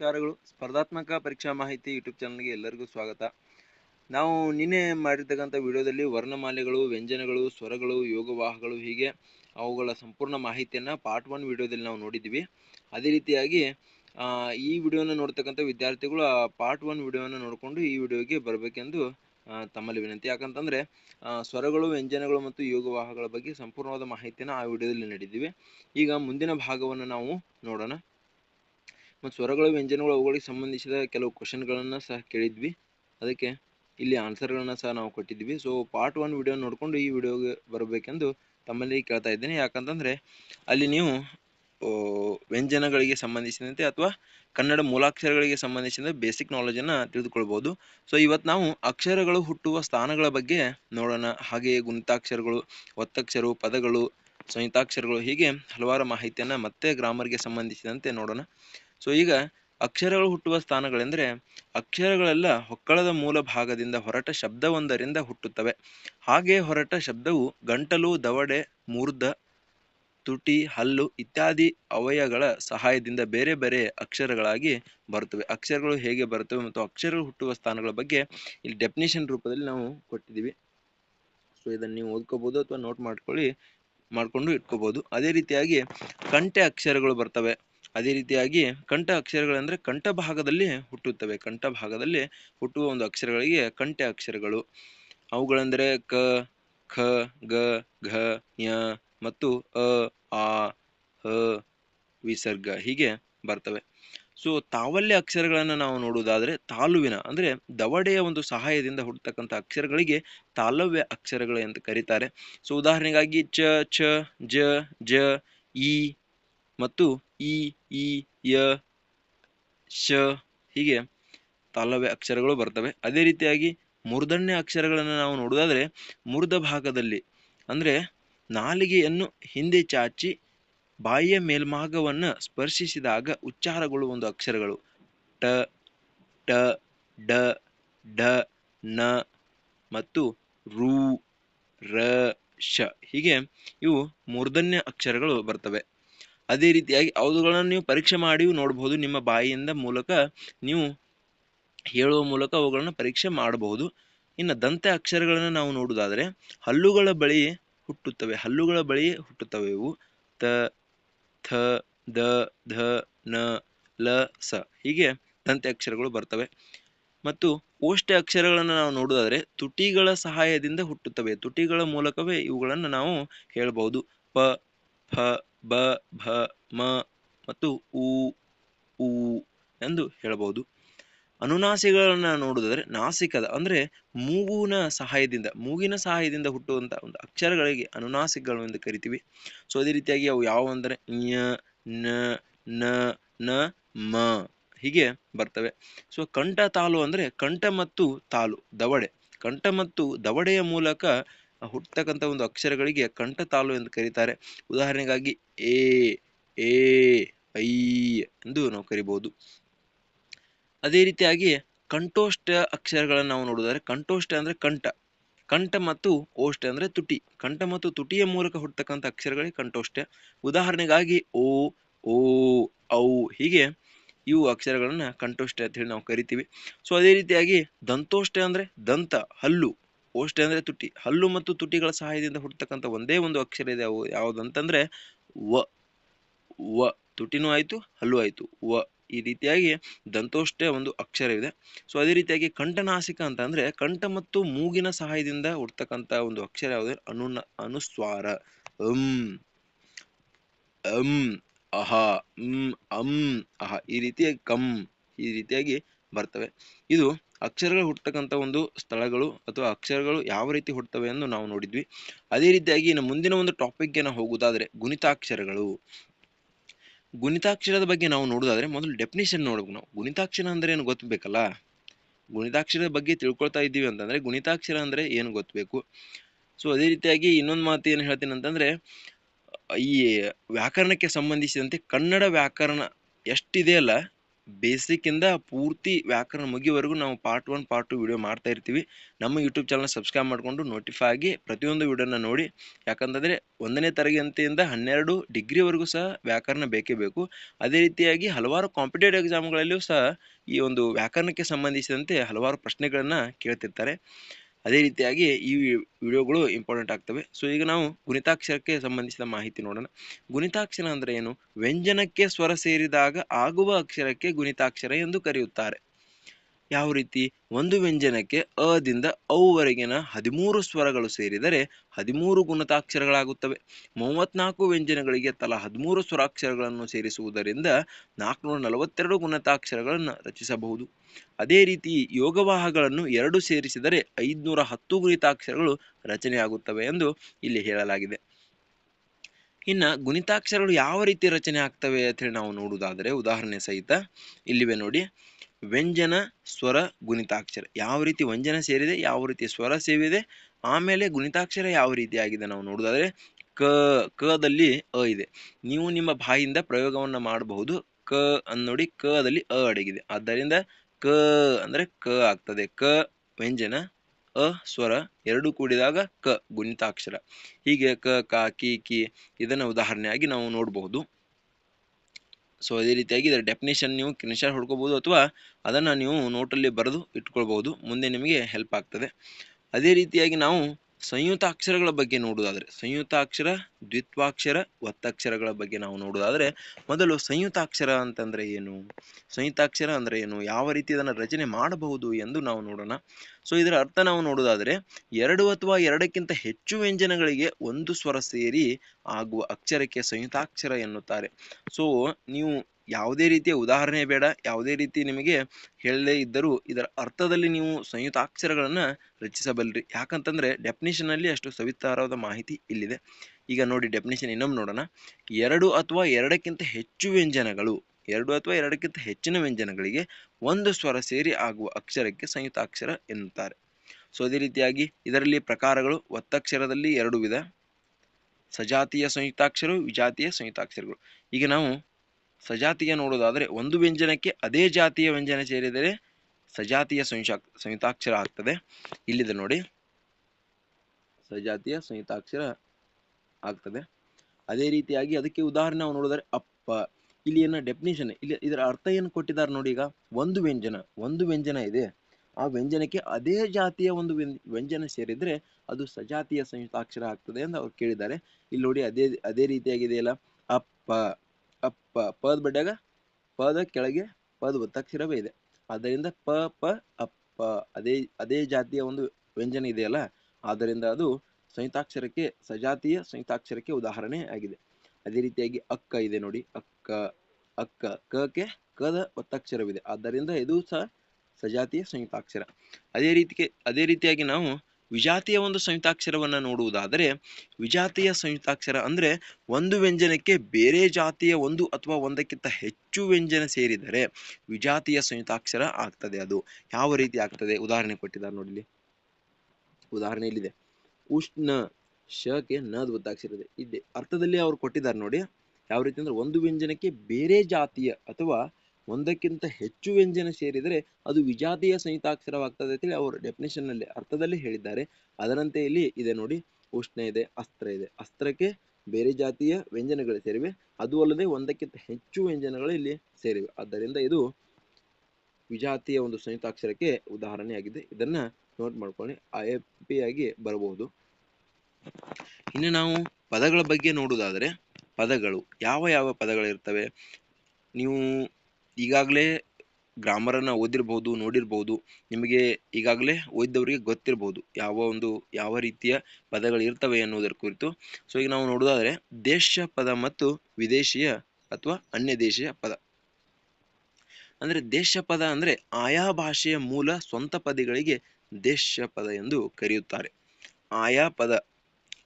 ನಮಸ್ಕಾರಗಳು. ಸ್ಪರ್ಧಾತ್ಮಕ ಪರೀಕ್ಷಾ ಮಾಹಿತಿ ಯೂಟ್ಯೂಬ್ ಚಾನಲ್ಗೆ ಎಲ್ಲರಿಗೂ ಸ್ವಾಗತ. ನಾವು ನಿನ್ನೆ ಮಾಡಿರ್ತಕ್ಕಂಥ ವಿಡಿಯೋದಲ್ಲಿ ವರ್ಣಮಾಲೆಗಳು, ವ್ಯಂಜನಗಳು, ಸ್ವರಗಳು ಯೋಗವಾಹಗಳು ಹೀಗೆ ಅವುಗಳ ಸಂಪೂರ್ಣ ಮಾಹಿತಿಯನ್ನು ಪಾರ್ಟ್ ಒನ್ ವಿಡಿಯೋದಲ್ಲಿ ನಾವು ನೋಡಿದ್ದೀವಿ. ಅದೇ ರೀತಿಯಾಗಿ ಈ ವಿಡಿಯೋನ ನೋಡ್ತಕ್ಕಂಥ ವಿದ್ಯಾರ್ಥಿಗಳು ಆ ಪಾರ್ಟ್ ಒನ್ ವಿಡಿಯೋನ ನೋಡಿಕೊಂಡು ಈ ವಿಡಿಯೋಗೆ ಬರಬೇಕೆಂದು ತಮ್ಮಲ್ಲಿ ವಿನಂತಿ. ಯಾಕಂತಂದರೆ ಸ್ವರಗಳು, ವ್ಯಂಜನಗಳು ಮತ್ತು ಯೋಗವಾಹಗಳ ಬಗ್ಗೆ ಸಂಪೂರ್ಣವಾದ ಮಾಹಿತಿಯನ್ನು ಆ ವಿಡಿಯೋದಲ್ಲಿ ನೀಡಿದ್ದೀವಿ. ಈಗ ಮುಂದಿನ ಭಾಗವನ್ನು ನಾವು ನೋಡೋಣ. ಮತ್ತು ಸ್ವರಗಳು ವ್ಯಂಜನಗಳು ಅವುಗಳಿಗೆ ಸಂಬಂಧಿಸಿದ ಕೆಲವು ಕ್ವಶನ್ಗಳನ್ನು ಸಹ ಕೇಳಿದ್ವಿ. ಅದಕ್ಕೆ ಇಲ್ಲಿ ಆನ್ಸರ್ಗಳನ್ನು ಸಹ ನಾವು ಕೊಟ್ಟಿದ್ವಿ. ಸೊ ಪಾರ್ಟ್ ಒನ್ ವಿಡಿಯೋ ನೋಡಿಕೊಂಡು ಈ ವಿಡಿಯೋಗೆ ಬರಬೇಕೆಂದು ತಮ್ಮಲ್ಲಿ ಕೇಳ್ತಾ ಇದ್ದೇನೆ. ಯಾಕಂತಂದರೆ ಅಲ್ಲಿ ನೀವು ವ್ಯಂಜನಗಳಿಗೆ ಸಂಬಂಧಿಸಿದಂತೆ ಅಥವಾ ಕನ್ನಡ ಮೂಲಾಕ್ಷರಗಳಿಗೆ ಸಂಬಂಧಿಸಿದ ಬೇಸಿಕ್ ನಾಲೆಜನ್ನು ತಿಳಿದುಕೊಳ್ಬೋದು. ಸೊ ಇವತ್ತು ನಾವು ಅಕ್ಷರಗಳು ಹುಟ್ಟುವ ಸ್ಥಾನಗಳ ಬಗ್ಗೆ ನೋಡೋಣ. ಹಾಗೆಯೇ ಗುಣಿತಾಕ್ಷರಗಳು ಒತ್ತಕ್ಷರು ಪದಗಳು ಸಂಯುಕ್ತಾಕ್ಷರಗಳು ಹೀಗೆ ಹಲವಾರು ಮಾಹಿತಿಯನ್ನು ಮತ್ತೆ ಗ್ರಾಮರ್ಗೆ ಸಂಬಂಧಿಸಿದಂತೆ ನೋಡೋಣ. ಸೊ ಈಗ ಅಕ್ಷರಗಳು ಹುಟ್ಟುವ ಸ್ಥಾನಗಳೆಂದರೆ ಅಕ್ಷರಗಳೆಲ್ಲ ಹೊಕ್ಕಳದ ಮೂಲ ಭಾಗದಿಂದ ಹೊರಟ ಶಬ್ದವೊಂದರಿಂದ ಹುಟ್ಟುತ್ತವೆ. ಹಾಗೆ ಹೊರಟ ಶಬ್ದವು ಗಂಟಲು, ದವಡೆ, ಮೂರ್ಧ, ತುಟಿ, ಹಲ್ಲು ಇತ್ಯಾದಿ ಅವಯಗಳ ಸಹಾಯದಿಂದ ಬೇರೆ ಬೇರೆ ಅಕ್ಷರಗಳಾಗಿ ಬರುತ್ತವೆ. ಅಕ್ಷರಗಳು ಹೇಗೆ ಬರುತ್ತವೆ ಮತ್ತು ಅಕ್ಷರಗಳು ಹುಟ್ಟುವ ಸ್ಥಾನಗಳ ಬಗ್ಗೆ ಇಲ್ಲಿ ಡೆಫಿನೇಷನ್ ರೂಪದಲ್ಲಿ ನಾವು ಕೊಟ್ಟಿದ್ದೀವಿ. ಸೊ ಇದನ್ನು ನೀವು ಓದ್ಕೋಬೋದು ಅಥವಾ ನೋಟ್ ಮಾಡ್ಕೊಳ್ಳಿ, ಮಾಡಿಕೊಂಡು ಇಟ್ಕೋಬೋದು. ಅದೇ ರೀತಿಯಾಗಿ ಕಂಟೆ ಅಕ್ಷರಗಳು ಬರ್ತವೆ. ಅದೇ ರೀತಿಯಾಗಿ ಕಂಠ ಅಕ್ಷರಗಳೆಂದರೆ ಕಂಠ ಭಾಗದಲ್ಲಿ ಹುಟ್ಟುತ್ತವೆ. ಕಂಠ ಭಾಗದಲ್ಲಿ ಹುಟ್ಟುವ ಒಂದು ಅಕ್ಷರಗಳಿಗೆ ಕಂಠ ಅಕ್ಷರಗಳು. ಅವುಗಳೆಂದರೆ ಕ, ಖ, ಗ, ಘ, ಯ ಮತ್ತು ಅ, ಆ, ಹ, ವಿಸರ್ಗ ಹೀಗೆ ಬರ್ತವೆ. ಸೊ ತಾವಲ್ಯ ಅಕ್ಷರಗಳನ್ನು ನಾವು ನೋಡುವುದಾದರೆ ತಾಲುವಿನ ಅಂದರೆ ದವಡೆಯ ಒಂದು ಸಹಾಯದಿಂದ ಹುಟ್ಟತಕ್ಕಂಥ ಅಕ್ಷರಗಳಿಗೆ ತಾಲವ್ಯ ಅಕ್ಷರಗಳು ಎಂದು ಕರೀತಾರೆ. ಸೊ ಉದಾಹರಣೆಗಾಗಿ ಚ ಛ ಜ ಜ, ಈ ಮತ್ತು ಇ ಈ, ಯ, ಶ ಹೀಗೆ ತಾಲವ್ಯ ಅಕ್ಷರಗಳು ಬರ್ತವೆ. ಅದೇ ರೀತಿಯಾಗಿ ಮೂರ್ಧನ್ಯ ಅಕ್ಷರಗಳನ್ನು ನಾವು ನೋಡೋದಾದರೆ ಮೂರ್ಧ ಭಾಗದಲ್ಲಿ ಅಂದರೆ ನಾಲಿಗೆಯನ್ನು ಹಿಂದೆ ಚಾಚಿ ಬಾಯಿಯ ಮೇಲ್ಭಾಗವನ್ನು ಸ್ಪರ್ಶಿಸಿದಾಗ ಉಚ್ಚಾರಗೊಳ್ಳುವ ಒಂದು ಅಕ್ಷರಗಳು. ಟ ಟ, ಡ ಢ ನ ಮತ್ತು ರು, ರ, ಶ ಹೀಗೆ ಇವು ಮೂರ್ಧನ್ಯ ಅಕ್ಷರಗಳು ಬರ್ತವೆ. ಅದೇ ರೀತಿಯಾಗಿ ಅವುಗಳನ್ನು ನೀವು ಪರೀಕ್ಷೆ ಮಾಡಿಯೂ ನೋಡಬಹುದು ನಿಮ್ಮ ಬಾಯಿಯಿಂದ ಮೂಲಕ ನೀವು ಹೇಳುವ ಮೂಲಕ ಅವುಗಳನ್ನು ಪರೀಕ್ಷೆ ಮಾಡಬಹುದು. ಇನ್ನು ದಂತ ಅಕ್ಷರಗಳನ್ನು ನಾವು ನೋಡುವುದಾದರೆ ಹಲ್ಲುಗಳ ಬಳಿ ಹುಟ್ಟುತ್ತವೆ. ಹಲ್ಲುಗಳ ಬಳಿ ಹುಟ್ಟುತ್ತವೆ ಇವು. ತ, ಥ, ದ, ಧ, ನ, ಲ, ಸ. ಹೀಗೆ ದಂತೆ ಅಕ್ಷರಗಳು ಬರ್ತವೆ. ಮತ್ತು ಓಷ್ಟೆ ಅಕ್ಷರಗಳನ್ನು ನಾವು ನೋಡುವುದಾದರೆ ತುಟಿಗಳ ಸಹಾಯದಿಂದ ಹುಟ್ಟುತ್ತವೆ. ತುಟಿಗಳ ಮೂಲಕವೇ ಇವುಗಳನ್ನು ನಾವು ಹೇಳಬಹುದು. ಪ ಫ ಬ, ಭ, ಮ ಮತ್ತು ಉ ಉ ಎಂದು ಹೇಳಬಹುದು. ಅನುನಾಸಿಗಳನ್ನ ನೋಡುವುದಾದರೆ ನಾಸಿಕದ, ಅಂದ್ರೆ ಮೂಗುನ ಸಹಾಯದಿಂದ, ಮೂಗಿನ ಸಹಾಯದಿಂದ ಹುಟ್ಟುವಂತ ಒಂದು ಅಕ್ಷರಗಳಿಗೆ ಅನುನಾಸಿಕಗಳು ಎಂದು ಕರಿತೀವಿ. ಸೊ ಅದೇ ರೀತಿಯಾಗಿ ಅವು ಯಾವ ಅಂದರೆ ಞ ನ ನ ನ, ಮ ಹೀಗೆ ಬರ್ತವೆ. ಸೊ ಕಂಠ ತಾಲು ಅಂದ್ರೆ ಕಂಠ ಮತ್ತು ತಾಲು ದವಡೆ. ಕಂಠ ಮತ್ತು ದವಡೆಯ ಮೂಲಕ ಹುಟ್ಟತಕ್ಕಂಥ ಒಂದು ಅಕ್ಷರಗಳಿಗೆ ಕಂಠ ತಾಲು ಎಂದು ಕರೀತಾರೆ. ಉದಾಹರಣೆಗಾಗಿ ಎ ಎ, ಐ ಎಂದು ನಾವು ಕರಿಬಹುದು ಅದೇ ರೀತಿಯಾಗಿ ಕಂಠೋಷ್ಟ ಅಕ್ಷರಗಳನ್ನು ನಾವು ನೋಡಿದರೆ ಕಂಠೋಷ್ಟ ಅಂದರೆ ಕಂಠ ಕಂಠ ಮತ್ತು ಓಷ್ಟ ಅಂದರೆ ತುಟಿ. ಕಂಠ ಮತ್ತು ತುಟಿಯ ಮೂಲಕ ಹುಟ್ಟತಕ್ಕಂಥ ಅಕ್ಷರಗಳೇ ಕಂಠೋಷ್ಟ ಉದಾಹರಣೆಗಾಗಿ ಓ ಓ, ಔ ಹೀಗೆ ಇವು ಅಕ್ಷರಗಳನ್ನು ಕಂಠೋಷ್ಟ ಅಂತ ಹೇಳಿ ನಾವು ಕರಿತೀವಿ. ಸೊ ಅದೇ ರೀತಿಯಾಗಿ ದಂತೋಷ್ಟ ಅಂದರೆ ದಂತ, ಹಲ್ಲು ಓಷ್ಟ ಅಂದರೆ ತುಟಿ, ಹಲ್ಲು ಮತ್ತು ತುಟಿಗಳ ಸಹಾಯದಿಂದ ಹುಟ್ಟತಕ್ಕಂಥ ಒಂದೇ ಒಂದು ಅಕ್ಷರ ಇದೆ, ಅವು ಯಾವುದಂತಂದ್ರೆ ವ ವ, ತುಟಿನೂ ಆಯಿತು, ಹಲ್ಲು ಆಯಿತು. ವ ಈ ರೀತಿಯಾಗಿ ದಂತೋಷ್ಟೇ ಒಂದು ಅಕ್ಷರ ಇದೆ ಸೊ ಅದೇ ರೀತಿಯಾಗಿ ಕಂಠನಾಶಿಕ ಅಂತ ಕಂಠ ಮತ್ತು ಮೂಗಿನ ಸಹಾಯದಿಂದ ಹುಡ್ತಕ್ಕಂಥ ಒಂದು ಅಕ್ಷರ ಯಾವುದು? ಅನುನ ಅನುಸ್ವಾರ. ಅಂ ಅಂ, ಅಹ ಅಂ, ಅಹ ಈ ರೀತಿಯಾಗಿ ಕಂ ಈ ರೀತಿಯಾಗಿ ಬರ್ತವೆ. ಇದು ಅಕ್ಷರಗಳು ಹುಟ್ಟತಕ್ಕಂಥ ಒಂದು ಸ್ಥಳಗಳು ಅಥವಾ ಅಕ್ಷರಗಳು ಯಾವ ರೀತಿ ಹುಟ್ಟುತ್ತವೆ ಎಂದು ನಾವು ನೋಡಿದ್ವಿ. ಅದೇ ರೀತಿಯಾಗಿ ನಮ್ಮ ಮುಂದಿನ ಒಂದು ಟಾಪಿಕ್ಗೆ ನಾವು ಹೋಗುವುದಾದರೆ ಗುಣಿತಾಕ್ಷರಗಳು. ಗುಣಿತಾಕ್ಷರದ ಬಗ್ಗೆ ನಾವು ನೋಡೋದಾದ್ರೆ ಮೊದಲು ಡೆಫಿನೇಷನ್ ನೋಡ್ಬೇಕು ನಾವು. ಗುಣಿತಾಕ್ಷರ ಅಂದ್ರೆ ಏನು ಗೊತ್ತಬೇಕಲ್ಲ? ಗುಣಿತಾಕ್ಷರದ ಬಗ್ಗೆ ತಿಳ್ಕೊಳ್ತಾ ಇದ್ದೀವಿ ಅಂತಂದ್ರೆ ಗುಣಿತಾಕ್ಷರ ಅಂದ್ರೆ ಏನು ಗೊತ್ತಬೇಕು? ಸೊ ಅದೇ ರೀತಿಯಾಗಿ ಇನ್ನೊಂದು ಮಾತು ಏನು ಹೇಳ್ತೀನಿ ಅಂತಂದ್ರೆ, ಈ ವ್ಯಾಕರಣಕ್ಕೆ ಸಂಬಂಧಿಸಿದಂತೆ ಕನ್ನಡ ವ್ಯಾಕರಣ ಎಷ್ಟಿದೆಯಲ್ಲ ಬೇಸಿಕ್ ಇಂದ ಪೂರ್ತಿ ವ್ಯಾಕರಣ ಮುಗಿಯವರೆಗೂ ನಾವು part one part two video ಮಾಡ್ತಾ ಇರ್ತೀವಿ. ನಮ್ಮ ಯೂಟ್ಯೂಬ್ ಚಾನಲ್ ಸಬ್ಸ್ಕ್ರೈಬ್ ಮಾಡಿಕೊಂಡು ನೋಟಿಫೈ ಆಗಿ ಪ್ರತಿಯೊಂದು ವಿಡಿಯೋನ ನೋಡಿ. ಯಾಕಂತಂದರೆ ಒಂದನೇ ತರಗತಿಯಿಂದ ಹನ್ನೆರಡು ಡಿಗ್ರಿವರೆಗೂ ಸಹ ವ್ಯಾಕರಣ ಬೇಕೇ ಬೇಕು. ಅದೇ ರೀತಿಯಾಗಿ ಹಲವಾರು ಕಾಂಪಿಟೇಟಿವ್ ಎಕ್ಸಾಮ್ಗಳಲ್ಲಿಯೂ ಸಹ ಈ ಒಂದು ವ್ಯಾಕರಣಕ್ಕೆ ಸಂಬಂಧಿಸಿದಂತೆ ಹಲವಾರು ಪ್ರಶ್ನೆಗಳನ್ನು ಕೇಳ್ತಿರ್ತಾರೆ. ಅದೇ ರೀತಿಯಾಗಿ ಈ ವಿಡಿಯೋಗಳು ಇಂಪಾರ್ಟೆಂಟ್ ಆಗ್ತವೆ. ಸೊ ಈಗ ನಾವು ಗುಣಿತಾಕ್ಷರಕ್ಕೆ ಸಂಬಂಧಿಸಿದ ಮಾಹಿತಿ ನೋಡೋಣ. ಗುಣಿತಾಕ್ಷರ ಅಂದರೆ ಏನು? ವ್ಯಂಜನಕ್ಕೆ ಸ್ವರ ಸೇರಿದಾಗ ಆಗುವ ಅಕ್ಷರಕ್ಕೆ ಗುಣಿತಾಕ್ಷರ ಎಂದು ಕರೆಯುತ್ತಾರೆ. ಯಾವ ರೀತಿ? ಒಂದು ವ್ಯಂಜನಕ್ಕೆ ಅದಿಂದ ಔವರೆಗಿನ ಹದಿಮೂರು ಸ್ವರಗಳು ಸೇರಿದರೆ ಹದಿಮೂರು ಗುಣತಾಕ್ಷರಗಳಾಗುತ್ತವೆ. ಮೂವತ್ನಾಲ್ಕು ವ್ಯಂಜನಗಳಿಗೆ ತಲಾ ಹದಿಮೂರು ಸ್ವರಾಕ್ಷರಗಳನ್ನು ಸೇರಿಸುವುದರಿಂದ ನಾಲ್ಕುನೂರ ನಲವತ್ತೆರಡು ಗುಣತಾಕ್ಷರಗಳನ್ನು ರಚಿಸಬಹುದು. ಅದೇ ರೀತಿ ಯೋಗವಾಹಗಳನ್ನು ಎರಡು ಸೇರಿಸಿದರೆ ಐದುನೂರ ಹತ್ತು ಗುಣಿತಾಕ್ಷರಗಳು ರಚನೆಯಾಗುತ್ತವೆ ಎಂದು ಇಲ್ಲಿ ಹೇಳಲಾಗಿದೆ. ಇನ್ನು ಗುಣಿತಾಕ್ಷರಗಳು ಯಾವ ರೀತಿ ರಚನೆ ಆಗ್ತವೆ ಅಂತ ಹೇಳಿ ನಾವು ನೋಡುವುದಾದರೆ ಉದಾಹರಣೆ ಸಹಿತ ಇಲ್ಲಿವೆ ನೋಡಿ. ವ್ಯಂಜನ, ಸ್ವರ, ಗುಣಿತಾಕ್ಷರ. ಯಾವ ರೀತಿ ವ್ಯಂಜನ ಸೇರಿದೆ, ಯಾವ ರೀತಿ ಸ್ವರ ಸೇರಿದೆ, ಆಮೇಲೆ ಗುಣಿತಾಕ್ಷರ ಯಾವ ರೀತಿ ಆಗಿದೆ ನಾವು ನೋಡೋದಾದ್ರೆ ಕ ಕದಲ್ಲಿ ಅ ಇದೆ. ನೀವು ನಿಮ್ಮ ಬಾಯಿಂದ ಪ್ರಯೋಗವನ್ನು ಮಾಡಬಹುದು. ಕ ಅನ್ನೋಡಿ ಕದಲ್ಲಿ ಅ ಅಡಗಿದೆ. ಆದ್ದರಿಂದ ಕ ಅಂದ್ರೆ ಕ ಆಗ್ತದೆ. ಕ, ವ್ಯಂಜನ, ಅ, ಸ್ವರ ಎರಡು ಕೂಡಿದಾಗ ಕ, ಗುಣಿತಾಕ್ಷರ. ಹೀಗೆ ಕ ಕ, ಕಿ ಕಿ ಇದನ್ನ ಉದಾಹರಣೆಯಾಗಿ ನಾವು ನೋಡಬಹುದು. ಸೊ ಅದೇ ರೀತಿಯಾಗಿ ಇದರ ಡೆಫಿನೇಷನ್ ನೀವು ಸ್ಕ್ರೀನ್ಶಾಟ್ ಹೊಡ್ಕೋಬಹುದು ಅಥವಾ ಅದನ್ನು ನೀವು ನೋಟಲ್ಲಿ ಬರೆದು ಇಟ್ಕೊಳ್ಬೋದು. ಮುಂದೆ ನಿಮಗೆ ಹೆಲ್ಪ್ ಆಗ್ತದೆ. ಅದೇ ರೀತಿಯಾಗಿ ನಾವು ಸಂಯುಕ್ತಾಕ್ಷರಗಳ ಬಗ್ಗೆ ನೋಡುವುದಾದರೆ, ಸಂಯುತಾಕ್ಷರ, ದ್ವಿತ್ವಾಕ್ಷರ ಒತ್ತಕ್ಷರಗಳ ಬಗ್ಗೆ ನಾವು ನೋಡುವುದಾದರೆ, ಮೊದಲು ಸಂಯುತಾಕ್ಷರ ಅಂತಂದ್ರೆ ಏನು? ಸಂಯುತಾಕ್ಷರ ಅಂದ್ರೆ ಏನು? ಯಾವ ರೀತಿ ಇದನ್ನು ರಚನೆ ಮಾಡಬಹುದು ಎಂದು ನಾವು ನೋಡೋಣ. ಸೊ ಇದರ ಅರ್ಥ ನಾವು ನೋಡುವುದಾದರೆ, ಎರಡು ಅಥವಾ ಎರಡಕ್ಕಿಂತ ಹೆಚ್ಚು ವ್ಯಂಜನಗಳಿಗೆ ಒಂದು ಸ್ವರ ಸೇರಿ ಆಗುವ ಅಕ್ಷರಕ್ಕೆ ಸಂಯುಕ್ತಾಕ್ಷರ ಎನ್ನುತ್ತಾರೆ. ಸೊ ನೀವು ಯಾವುದೇ ರೀತಿಯ ಉದಾಹರಣೆ ಬೇಡ, ಯಾವುದೇ ರೀತಿ ನಿಮಗೆ ಹೇಳದೇ ಇದ್ದರೂ ಇದರ ಅರ್ಥದಲ್ಲಿ ನೀವು ಸಂಯುತಾಕ್ಷರಗಳನ್ನು ರಚಿಸಬಲ್ರಿ. ಯಾಕಂತಂದರೆ ಡೆಫಿನೇಷನ್ ಅಲ್ಲಿ ಅಷ್ಟು ಸವಿತಾರವಾದ ಮಾಹಿತಿ ಇಲ್ಲಿದೆ. ಈಗ ನೋಡಿ ಡೆಫಿನೇಷನ್ ಇನ್ನೊಮ್ಮೆ ನೋಡೋಣ. ಎರಡು ಅಥವಾ ಎರಡಕ್ಕಿಂತ ಹೆಚ್ಚು ವ್ಯಂಜನಗಳು, ಎರಡು ಅಥವಾ ಎರಡಕ್ಕಿಂತ ಹೆಚ್ಚಿನ ವ್ಯಂಜನಗಳಿಗೆ ಒಂದು ಸ್ವರ ಸೇರಿ ಆಗುವ ಅಕ್ಷರಕ್ಕೆ ಸಂಯುತಾಕ್ಷರ ಎನ್ನುತ್ತಾರೆ. ಸೊ, ಅದೇ ರೀತಿಯಾಗಿ ಇದರಲ್ಲಿ ಪ್ರಕಾರಗಳು, ಒತ್ತಕ್ಷರದಲ್ಲಿ ಎರಡು ವಿಧ, ಸಜಾತಿಯ ಸಂಯುಕ್ತಾಕ್ಷರ ವಿಜಾತಿಯ ಸಂಯುಕ್ತಾಕ್ಷರಗಳು ಈಗ ನಾವು ಸಜಾತಿಯ ನೋಡೋದಾದರೆ ಒಂದು ವ್ಯಂಜನಕ್ಕೆ ಅದೇ ಜಾತಿಯ ವ್ಯಂಜನ ಸೇರಿದರೆ ಸಜಾತಿಯ ಸಂಯುಕ್ತ ಸಂಯುಕ್ತಾಕ್ಷರ ಆಗ್ತದೆ. ಇಲ್ಲಿದೆ ನೋಡಿ. ಸಜಾತಿಯ ಸಂಯುಕ್ತಾಕ್ಷರ ಆಗ್ತದೆ. ಅದೇ ರೀತಿಯಾಗಿ ಅದಕ್ಕೆ ಉದಾಹರಣೆ ನಾವು ನೋಡಿದರೆ ಅಪ್ಪ. ಇಲ್ಲಿ ಏನ ಡೆಫಿನೇಷನ್ ಇಲ್ಲಿ ಇದರ ಅರ್ಥ ಏನು ಕೊಟ್ಟಿದ್ದಾರೆ ನೋಡಿ ಈಗ. ಒಂದು ವ್ಯಂಜನ ಒಂದು ವ್ಯಂಜನ ಇದೆ. ಆ ವ್ಯಂಜನಕ್ಕೆ ಅದೇ ಜಾತಿಯ ಒಂದು ವ್ಯಂಜನ ಸೇರಿದ್ರೆ ಅದು ಸಜಾತಿಯ ಸಂಯುಕ್ತಾಕ್ಷರ ಆಗ್ತದೆ ಅಂತ ಅವ್ರು ಕೇಳಿದ್ದಾರೆ. ಇಲ್ಲಿ ನೋಡಿ ಅದೇ ಅದೇ ರೀತಿಯಾಗಿದೆಯಲ್ಲ ಅಪ್ಪ. ಅಪ್ಪ ಪದ ಬಡ್ಡಾಗ ಪದ ಕೆಳಗೆ ಪದ ಒತ್ತಕ್ಷರವೇ ಇದೆ. ಆದ್ದರಿಂದ ಪ ಪ ಅಪ್ಪ ಅದೇ ಅದೇ ಜಾತಿಯ ಒಂದು ವ್ಯಂಜನ ಇದೆಯಲ್ಲ? ಆದ್ದರಿಂದ ಅದು ಸಂಯುಕ್ತಾಕ್ಷರಕ್ಕೆ ಸಜಾತಿಯ ಸಂಯುಕ್ತಾಕ್ಷರಕ್ಕೆ ಉದಾಹರಣೆ ಆಗಿದೆ. ಅದೇ ರೀತಿಯಾಗಿ ಅಕ್ಕ ಇದೆ ನೋಡಿ. ಅಕ್ಕ ಅಕ್ಕ, ಕಕ್ಕೆ ಕದ ಒತ್ತಕ್ಷರವಿದೆ ಆದ್ದರಿಂದ ಇದು ಸಹ ಸಜಾತಿಯ ಸಂಯುಕ್ತಾಕ್ಷರ. ಅದೇ ರೀತಿ ಅದೇ ರೀತಿಯಾಗಿ ನಾವು ವಿಜಾತಿಯ ಒಂದು ಸಂಯುಕ್ತಾಕ್ಷರವನ್ನು ನೋಡುವುದಾದರೆ, ವಿಜಾತಿಯ ಸಂಯುಕ್ತಾಕ್ಷರ ಅಂದರೆ ಒಂದು ವ್ಯಂಜನಕ್ಕೆ ಬೇರೆ ಜಾತಿಯ ಒಂದು ಅಥವಾ ಒಂದಕ್ಕಿಂತ ಹೆಚ್ಚು ವ್ಯಂಜನ ಸೇರಿದರೆ ವಿಜಾತಿಯ ಸಂಯುಕ್ತಾಕ್ಷರ ಆಗ್ತದೆ ಅದು. ಯಾವ ರೀತಿ ಆಗ್ತದೆ? ಉದಾಹರಣೆ ಕೊಟ್ಟಿದ್ದಾರೆ ನೋಡಿಲಿ ಉದಾಹರಣೆ ಇಲ್ಲಿದೆ. ಉಷ್ಣ, ಶಕ್ಕೆ, ನದ್ ಒತ್ತಾಕ್ಷರ ಇದೆ. ಅರ್ಥದಲ್ಲಿ ಅವ್ರು ಕೊಟ್ಟಿದ್ದಾರೆ ನೋಡಿ. ಯಾವ ರೀತಿ ಅಂದ್ರೆ ಒಂದು ವ್ಯಂಜನಕ್ಕೆ ಬೇರೆ ಜಾತಿಯ ಅಥವಾ ಒಂದಕ್ಕಿಂತ ಹೆಚ್ಚು ವ್ಯಂಜನ ಸೇರಿದರೆ ಅದು ವಿಜಾತಿಯ ಸಂಹಿತಾಕ್ಷರವಾಗ್ತದೆ ಅಂತೇಳಿ ಅವರು ಡೆಫಿನೇಷನ್ ಅಲ್ಲಿ ಅರ್ಥದಲ್ಲಿ ಹೇಳಿದ್ದಾರೆ. ಅದರಂತೆ ಇಲ್ಲಿ ಇದೆ ನೋಡಿ, ಉಷ್ಣ ಇದೆ, ಅಸ್ತ್ರ ಇದೆ. ಅಸ್ತ್ರಕ್ಕೆ ಬೇರೆ ಜಾತಿಯ ವ್ಯಂಜನಗಳು ಸೇರಿವೆ. ಅದು ಅಲ್ಲದೆ ಒಂದಕ್ಕಿಂತ ಹೆಚ್ಚು ವ್ಯಂಜನಗಳು ಇಲ್ಲಿ ಸೇರಿವೆ. ಆದ್ದರಿಂದ ಇದು ವಿಜಾತಿಯ ಒಂದು ಸಂಯುಕ್ತಾಕ್ಷರಕ್ಕೆ ಉದಾಹರಣೆಯಾಗಿದೆ. ಇದನ್ನ ನೋಟ್ ಮಾಡ್ಕೊಳ್ಳಿ. ಐ ಆಗಿ ಬರಬಹುದು. ಇನ್ನು ನಾವು ಪದಗಳ ಬಗ್ಗೆ ನೋಡುವುದಾದರೆ, ಪದಗಳು. ಯಾವ ಯಾವ ಪದಗಳಿರ್ತವೆ? ನೀವು ಈಗಾಗಲೇ ಗ್ರಾಮರನ್ನು ಓದಿರ್ಬೋದು, ನೋಡಿರ್ಬೋದು, ನಿಮಗೆ ಈಗಾಗಲೇ ಓದಿದವರಿಗೆ ಗೊತ್ತಿರ್ಬೋದು ಯಾವ ಒಂದು, ಯಾವ ರೀತಿಯ ಪದಗಳು ಇರ್ತವೆ ಅನ್ನೋದರ ಕುರಿತು. ಸೊ ಈಗ ನಾವು ನೋಡೋದಾದರೆ ದೇಶ ಪದ ಮತ್ತು ವಿದೇಶಿಯ ಅಥವಾ ಅನ್ಯ ದೇಶೀಯ ಪದ. ಅಂದರೆ ದೇಶ ಪದ ಅಂದರೆ ಆಯಾ ಭಾಷೆಯ ಮೂಲ ಸ್ವಂತ ಪದಗಳಿಗೆ ದೇಶ ಪದ ಎಂದು ಕರೆಯುತ್ತಾರೆ. ಆಯಾ ಪದ,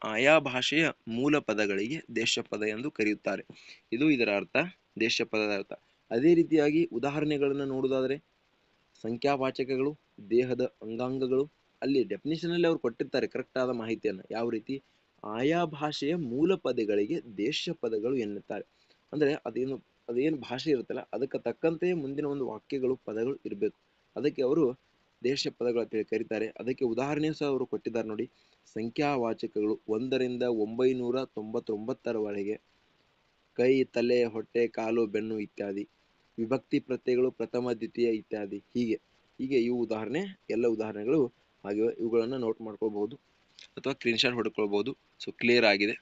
ಆಯಾ ಭಾಷೆಯ ಮೂಲ ಪದಗಳಿಗೆ ದೇಶ ಪದ ಎಂದು ಕರೆಯುತ್ತಾರೆ. ಇದು ಇದರ ಅರ್ಥ, ದೇಶ ಪದದ ಅರ್ಥ. ಅದೇ ರೀತಿಯಾಗಿ ಉದಾಹರಣೆಗಳನ್ನು ನೋಡೋದಾದರೆ ಸಂಖ್ಯಾವಾಚಕಗಳು, ದೇಹದ ಅಂಗಾಂಗಗಳು, ಅಲ್ಲಿ ಡೆಫಿನೇಷನಲ್ಲಿ ಅವರು ಕೊಟ್ಟಿರ್ತಾರೆ ಕರೆಕ್ಟ್ ಆದ ಮಾಹಿತಿಯನ್ನು. ಯಾವ ರೀತಿ? ಆಯಾ ಭಾಷೆಯ ಮೂಲ ಪದಗಳಿಗೆ ದೇಶ ಪದಗಳು ಎನ್ನುತ್ತಾರೆ. ಅಂದರೆ ಅದೇನು ಅದೇನು ಭಾಷೆ ಇರುತ್ತಲ್ಲ, ಅದಕ್ಕೆ ತಕ್ಕಂತೆ ಮುಂದಿನ ಒಂದು ವಾಕ್ಯಗಳು, ಪದಗಳು ಇರಬೇಕು. ಅದಕ್ಕೆ ಅವರು ದೇಶ ಪದಗಳು ಅಂತೇಳಿ ಕರೀತಾರೆ. ಅದಕ್ಕೆ ಉದಾಹರಣೆ ಸಹ ಅವರು ಕೊಟ್ಟಿದ್ದಾರೆ ನೋಡಿ. ಸಂಖ್ಯಾವಾಚಕಗಳು ಒಂದರಿಂದ ಒಂಬೈನೂರ ತೊಂಬತ್ತೊಂಬತ್ತರವರೆಗೆ ಕೈ, ತಲೆ, ಹೊಟ್ಟೆ, ಕಾಲು, ಬೆನ್ನು ಇತ್ಯಾದಿ. ವಿಭಕ್ತಿ ಪ್ರತ್ಯಯಗಳು ಪ್ರಥಮ, ದ್ವಿತೀಯ ಇತ್ಯಾದಿ. ಹೀಗೆ ಹೀಗೆ ಇವು ಉದಾಹರಣೆ, ಎಲ್ಲ ಉದಾಹರಣೆಗಳು ಆಗಿವೆ ಇವುಗಳನ್ನು ನೋಟ್ ಮಾಡ್ಕೊಳ್ಬಹುದು ಅಥವಾ ಸ್ಕ್ರೀನ್ಶಾಟ್ ಹೊಡ್ಕೊಳ್ಬಹುದು. ಸೊ ಕ್ಲಿಯರ್ ಆಗಿದೆ.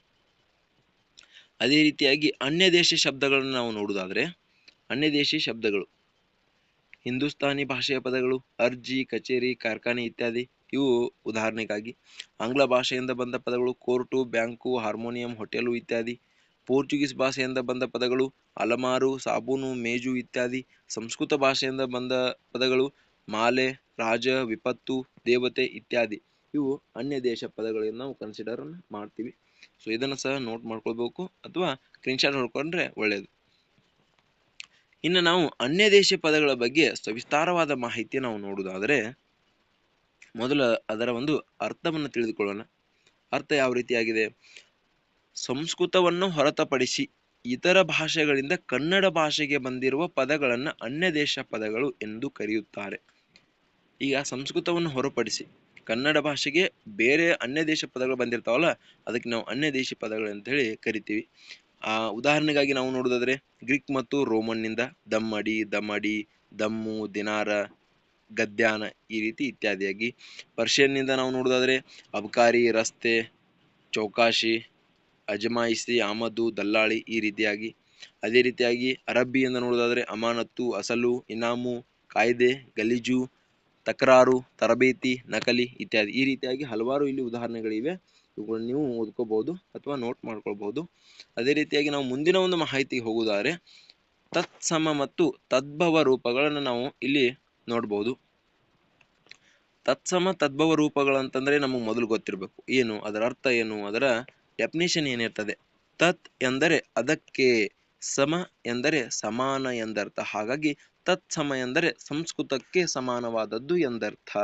ಅದೇ ರೀತಿಯಾಗಿ ಅನ್ಯ ದೇಶಿ ಶಬ್ದಗಳನ್ನು ನಾವು ನೋಡುವುದಾದ್ರೆ ಅನ್ಯ ದೇಶಿ ಶಬ್ದಗಳು, ಹಿಂದೂಸ್ತಾನಿ ಭಾಷೆಯ ಪದಗಳು, ಅರ್ಜಿ, ಕಚೇರಿ, ಕಾರ್ಖಾನೆ ಇತ್ಯಾದಿ, ಇವು ಉದಾಹರಣೆಗಾಗಿ ಆಂಗ್ಲ ಭಾಷೆಯಿಂದ ಬಂದ ಪದಗಳು, ಕೋರ್ಟು, ಬ್ಯಾಂಕು, ಹಾರ್ಮೋನಿಯಂ, ಹೋಟೆಲು ಇತ್ಯಾದಿ. ಪೋರ್ಚುಗೀಸ್ ಭಾಷೆಯಿಂದ ಬಂದ ಪದಗಳು ಅಲಮಾರು, ಸಾಬೂನು, ಮೇಜು ಇತ್ಯಾದಿ ಸಂಸ್ಕೃತ ಭಾಷೆಯಿಂದ ಬಂದ ಪದಗಳು ಮಾಲೆ, ರಾಜ, ವಿಪತ್ತು, ದೇವತೆ ಇತ್ಯಾದಿ. ಇವು ಅನ್ಯ ದೇಶ ಪದಗಳನ್ನು ನಾವು ಕನ್ಸಿಡರ್ ಮಾಡ್ತೀವಿ. ಸೊ ಇದನ್ನು ಸಹ ನೋಟ್ ಮಾಡ್ಕೊಳ್ಬೇಕು ಅಥವಾ ಸ್ಕ್ರೀನ್ಶಾಟ್ ನೋಡ್ಕೊಂಡ್ರೆ ಒಳ್ಳೆಯದು ಇನ್ನು ನಾವು ಅನ್ಯ ದೇಶ ಪದಗಳ ಬಗ್ಗೆ ಸವಿಸ್ತಾರವಾದ ಮಾಹಿತಿ ನಾವು ನೋಡುವುದಾದರೆ, ಮೊದಲು ಅದರ ಒಂದು ಅರ್ಥವನ್ನು ತಿಳಿದುಕೊಳ್ಳೋಣ. ಅರ್ಥ ಯಾವ ರೀತಿಯಾಗಿದೆ? ಸಂಸ್ಕೃತವನ್ನು ಹೊರತುಪಡಿಸಿ ಇತರ ಭಾಷೆಗಳಿಂದ ಕನ್ನಡ ಭಾಷೆಗೆ ಬಂದಿರುವ ಪದಗಳನ್ನು ಅನ್ಯ ದೇಶ ಪದಗಳು ಎಂದು ಕರೆಯುತ್ತಾರೆ. ಈಗ ಸಂಸ್ಕೃತವನ್ನು ಹೊರಪಡಿಸಿ ಕನ್ನಡ ಭಾಷೆಗೆ ಬೇರೆ ಅನ್ಯ ದೇಶ ಪದಗಳು ಬಂದಿರ್ತಾವಲ್ಲ, ಅದಕ್ಕೆ ನಾವು ಅನ್ಯ ದೇಶ ಪದಗಳು ಅಂತ ಹೇಳಿ ಕರಿತೀವಿ. ಆ ಉದಾಹರಣೆಗಾಗಿ ನಾವು ನೋಡೋದಾದ್ರೆ ಗ್ರೀಕ್ ಮತ್ತು ರೋಮನ್ನಿಂದ ದಮ್ಮಡಿ, ದಮಡಿ, ದಮ್ಮು, ದಿನಾರ, ಗದ್ಯಾನ ಈ ರೀತಿ ಇತ್ಯಾದಿಯಾಗಿ. ಪರ್ಷಿಯನ್ನಿಂದ ನಾವು ನೋಡೋದಾದ್ರೆ ಅಬ್ಕಾರಿ, ರಸ್ತೆ, ಚೌಕಾಶಿ ಅಜಮಾಯಿಸಿ ಆಮದು, ದಲ್ಲಾಳಿ ಈ ರೀತಿಯಾಗಿ. ಅದೇ ರೀತಿಯಾಗಿ ಅರಬ್ಬಿಯಿಂದ ನೋಡೋದಾದರೆ ಅಮಾನತ್ತು, ಅಸಲು, ಇನಾಮು, ಕಾಯ್ದೆ, ಗಲೀಜು, ತಕರಾರು, ತರಬೇತಿ, ನಕಲಿ ಇತ್ಯಾದಿ. ಈ ರೀತಿಯಾಗಿ ಹಲವಾರು ಇಲ್ಲಿ ಉದಾಹರಣೆಗಳಿವೆ. ಇವುಗಳನ್ನು ನೀವು ಓದ್ಕೋಬಹುದು ಅಥವಾ ನೋಟ್ ಮಾಡ್ಕೊಳ್ಬಹುದು. ಅದೇ ರೀತಿಯಾಗಿ ನಾವು ಮುಂದಿನ ಒಂದು ಮಾಹಿತಿಗೆ ಹೋಗುವುದಾದರೆ ತತ್ಸಮ ಮತ್ತು ತದ್ಭವ ರೂಪಗಳನ್ನು ನಾವು ಇಲ್ಲಿ ನೋಡಬಹುದು ತತ್ಸಮ, ತದ್ಭವ ರೂಪಗಳಂತಂದ್ರೆ ನಮಗೆ ಮೊದಲು ಗೊತ್ತಿರಬೇಕು. ಏನು, ಅದರ ಅರ್ಥ ಏನು, ಅದರ ಡೆಫಿನೇಷನ್ ಏನಿರ್ತದೆ? ತತ್ ಎಂದರೆ ಅದಕ್ಕೆ ಸಮ ಎಂದರೆ ಸಮಾನ ಎಂದರ್ಥ. ಹಾಗಾಗಿ ತತ್ಸಮ ಎಂದರೆ ಸಂಸ್ಕೃತಕ್ಕೆ ಸಮಾನವಾದದ್ದು ಎಂದರ್ಥ.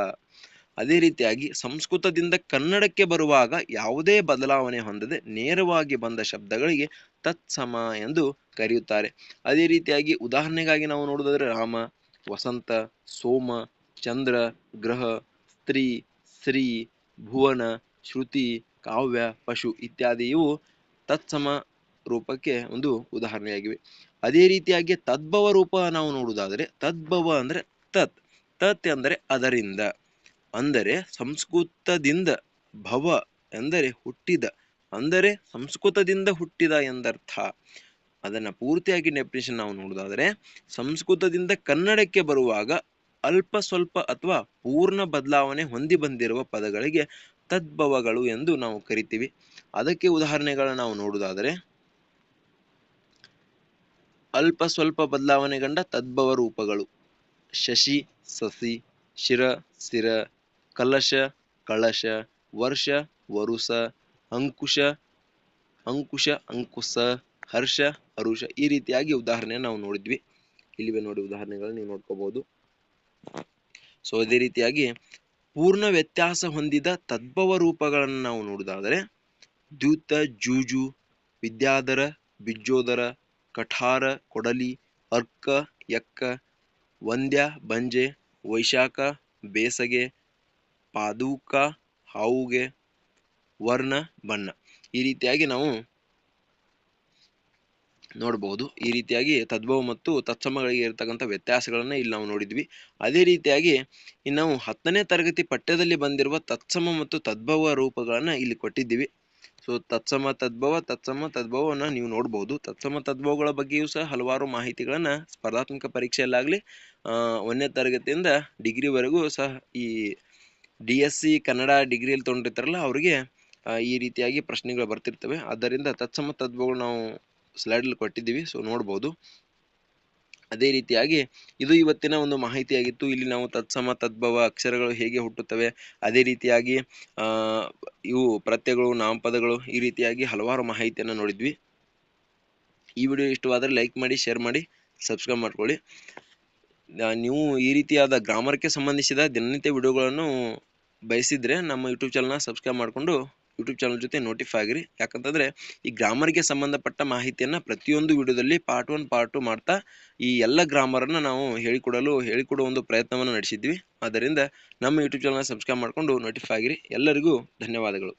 ಅದೇ ರೀತಿಯಾಗಿ ಸಂಸ್ಕೃತದಿಂದ ಕನ್ನಡಕ್ಕೆ ಬರುವಾಗ ಯಾವುದೇ ಬದಲಾವಣೆ ಹೊಂದದೆ ನೇರವಾಗಿ ಬಂದ ಶಬ್ದಗಳಿಗೆ ತತ್ಸಮ ಎಂದು ಕರೆಯುತ್ತಾರೆ. ಅದೇ ರೀತಿಯಾಗಿ ಉದಾಹರಣೆಗಾಗಿ ನಾವು ನೋಡೋದಾದ್ರೆ ರಾಮ, ವಸಂತ, ಸೋಮ, ಚಂದ್ರ, ಗ್ರಹ, ಸ್ತ್ರೀ ಶ್ರೀ ಭುವನ, ಶ್ರುತಿ ಕಾವ್ಯ, ಪಶು ಇತ್ಯಾದಿ ಇವು ತತ್ಸಮ ರೂಪಕ್ಕೆ ಒಂದು ಉದಾಹರಣೆಯಾಗಿವೆ. ಅದೇ ರೀತಿಯಾಗಿ ತದ್ಭವ ರೂಪ ನಾವು ನೋಡುವುದಾದರೆ ತದ್ಭವ ಅಂದ್ರೆ ತತ್ ತತ್ ಅಂದರೆ ಅದರಿಂದ. ಅಂದರೆ ಸಂಸ್ಕೃತದಿಂದ ಭವ ಎಂದರೆ ಹುಟ್ಟಿದ, ಅಂದರೆ ಸಂಸ್ಕೃತದಿಂದ ಹುಟ್ಟಿದ ಎಂದರ್ಥ. ಅದನ್ನ ಪೂರ್ತಿಯಾಗಿ ಡೆಫಿನೇಷನ್ ನಾವು ನೋಡುವುದಾದರೆ ಸಂಸ್ಕೃತದಿಂದ ಕನ್ನಡಕ್ಕೆ ಬರುವಾಗ ಅಲ್ಪ ಸ್ವಲ್ಪ ಅಥವಾ ಪೂರ್ಣ ಬದಲಾವಣೆ ಹೊಂದಿ ಬಂದಿರುವ ಪದಗಳಿಗೆ ತದ್ಭವಗಳು ಎಂದು ನಾವು ಕರಿತೀವಿ. ಅದಕ್ಕೆ ಉದಾಹರಣೆಗಳನ್ನ ನಾವು ನೋಡುವುದಾದರೆ, ಅಲ್ಪ ಸ್ವಲ್ಪ ಬದಲಾವಣೆಗೊಂಡ ತದ್ಭವ ರೂಪಗಳು. ಶಶಿ, ಸಸಿ, ಶಿರ, ಸಿರ, ಕಲಶ, ಕಳಶ, ವರ್ಷ ವರುಸ ಅಂಕುಶ ಅಂಕುಶ ಅಂಕುಶ ಹರ್ಷ ಹರುಷ ಈ ರೀತಿಯಾಗಿ ಉದಾಹರಣೆ ನಾವು ನೋಡಿದ್ವಿ. ಇಲ್ಲಿವೆ ನೋಡಿ ಉದಾಹರಣೆಗಳು ನೀವು ನೋಡ್ಕೋಬಹುದು ಸೊ ಅದೇ ರೀತಿಯಾಗಿ ಪೂರ್ಣ ವ್ಯತ್ಯಾಸ ಹೊಂದಿದ ತದ್ಭವ ರೂಪಗಳನ್ನು ನಾವು ನೋಡೋದಾದರೆ ದ್ಯೂತ, ಜೂಜು, ವಿದ್ಯಾಧರ, ಬಿಜ್ಜೋದರ, ಕಠಾರ, ಕೊಡಲಿ, ಅರ್ಕ ಎಕ್ಕ ವಂದ್ಯ ಬಂಜೆ ವೈಶಾಖ, ಬೇಸಗೆ, ಪಾದೂಕ, ಹಾವುಗೆ, ವರ್ಣ, ಬಣ್ಣ. ಈ ರೀತಿಯಾಗಿ ನಾವು ನೋಡಬಹುದು ಈ ರೀತಿಯಾಗಿ ತದ್ಭವ ಮತ್ತು ತತ್ಸಮಗಳಿಗೆ ಇರತಕ್ಕಂಥ ವ್ಯತ್ಯಾಸಗಳನ್ನು ಇಲ್ಲಿ ನಾವು ನೋಡಿದ್ವಿ. ಅದೇ ರೀತಿಯಾಗಿ ಇನ್ನು ನಾವು ಹತ್ತನೇ ತರಗತಿ ಪಠ್ಯದಲ್ಲಿ ಬಂದಿರುವ ತತ್ಸಮ ಮತ್ತು ತದ್ಭವ ರೂಪಗಳನ್ನು ಇಲ್ಲಿ ಕೊಟ್ಟಿದ್ದೀವಿ. ಸೊ ತತ್ಸಮ, ತದ್ಭವ, ತತ್ಸಮ, ತದ್ಭವವನ್ನು ನೀವು ನೋಡಬಹುದು ತತ್ಸಮ, ತದ್ಭವಗಳ ಬಗ್ಗೆಯೂ ಸಹ ಹಲವಾರು ಮಾಹಿತಿಗಳನ್ನು ಸ್ಪರ್ಧಾತ್ಮಕ ಪರೀಕ್ಷೆಯಲ್ಲಾಗಲಿ ಒಂದನೇ ತರಗತಿಯಿಂದ ಡಿಗ್ರಿವರೆಗೂ ಸಹ ಈ ಡಿ ಎಸ್ ಸಿ ಕನ್ನಡ ಡಿಗ್ರಿಯಲ್ಲಿ ತೊಗೊಂಡಿರ್ತಾರಲ್ಲ, ಅವರಿಗೆ ಈ ರೀತಿಯಾಗಿ ಪ್ರಶ್ನೆಗಳು ಬರ್ತಿರ್ತವೆ. ಆದ್ದರಿಂದ ತತ್ಸಮ, ತದ್ಭವಗಳು ನಾವು ಸ್ಲೈಡಲ್ಲಿ ಕೊಟ್ಟಿದ್ದೀವಿ ಸೊ ನೋಡ್ಬೋದು. ಅದೇ ರೀತಿಯಾಗಿ ಇದು ಇವತ್ತಿನ ಒಂದು ಮಾಹಿತಿಯಾಗಿತ್ತು. ಇಲ್ಲಿ ನಾವು ತತ್ಸಮ, ತದ್ಭವ ಅಕ್ಷರಗಳು ಹೇಗೆ ಹುಟ್ಟುತ್ತವೆ, ಅದೇ ರೀತಿಯಾಗಿ ಇವು ಪ್ರತ್ಯಗಳು ನಾಮಪದಗಳು ಈ ರೀತಿಯಾಗಿ ಹಲವಾರು ಮಾಹಿತಿಯನ್ನು ನೋಡಿದ್ವಿ. ಈ ವಿಡಿಯೋ ಇಷ್ಟವಾದರೆ ಲೈಕ್ ಮಾಡಿ, ಶೇರ್ ಮಾಡಿ, ಸಬ್ಸ್ಕ್ರೈಬ್ ಮಾಡ್ಕೊಳ್ಳಿ. ನೀವು ಈ ರೀತಿಯಾದ ಗ್ರಾಮರ್ಗೆ ಸಂಬಂಧಿಸಿದ ದಿನನಿತ್ಯ ವಿಡಿಯೋಗಳನ್ನು ಬಯಸಿದರೆ ನಮ್ಮ ಯೂಟ್ಯೂಬ್ ಚಾನಲ್ನ ಸಬ್ಸ್ಕ್ರೈಬ್ ಮಾಡಿಕೊಂಡು ಯೂಟ್ಯೂಬ್ ಚಾನಲ್ ಜೊತೆ ನೋಟಿಫೈ ಆಗಿರಿ. ಯಾಕಂತಂದರೆ ಈ ಗ್ರಾಮರ್ಗೆ ಸಂಬಂಧಪಟ್ಟ ಮಾಹಿತಿಯನ್ನು ಪ್ರತಿಯೊಂದು ವಿಡಿಯೋದಲ್ಲಿ ಪಾರ್ಟ್ ಒನ್ ಪಾರ್ಟ್ ಟು ಮಾಡ್ತಾ ಈ ಎಲ್ಲ ಗ್ರಾಮರನ್ನು ನಾವು ಹೇಳಿಕೊಡಲು, ಹೇಳಿಕೊಡುವ ಒಂದು ಪ್ರಯತ್ನವನ್ನು ನಡೆಸಿದ್ವಿ. ಆದ್ದರಿಂದ ನಮ್ಮ ಯೂಟ್ಯೂಬ್ ಚಾನಲ್ ಸಬ್ಸ್ಕ್ರೈಬ್ ಮಾಡಿಕೊಂಡು ನೋಟಿಫೈ ಆಗಿರಿ. ಎಲ್ಲರಿಗೂ ಧನ್ಯವಾದಗಳು.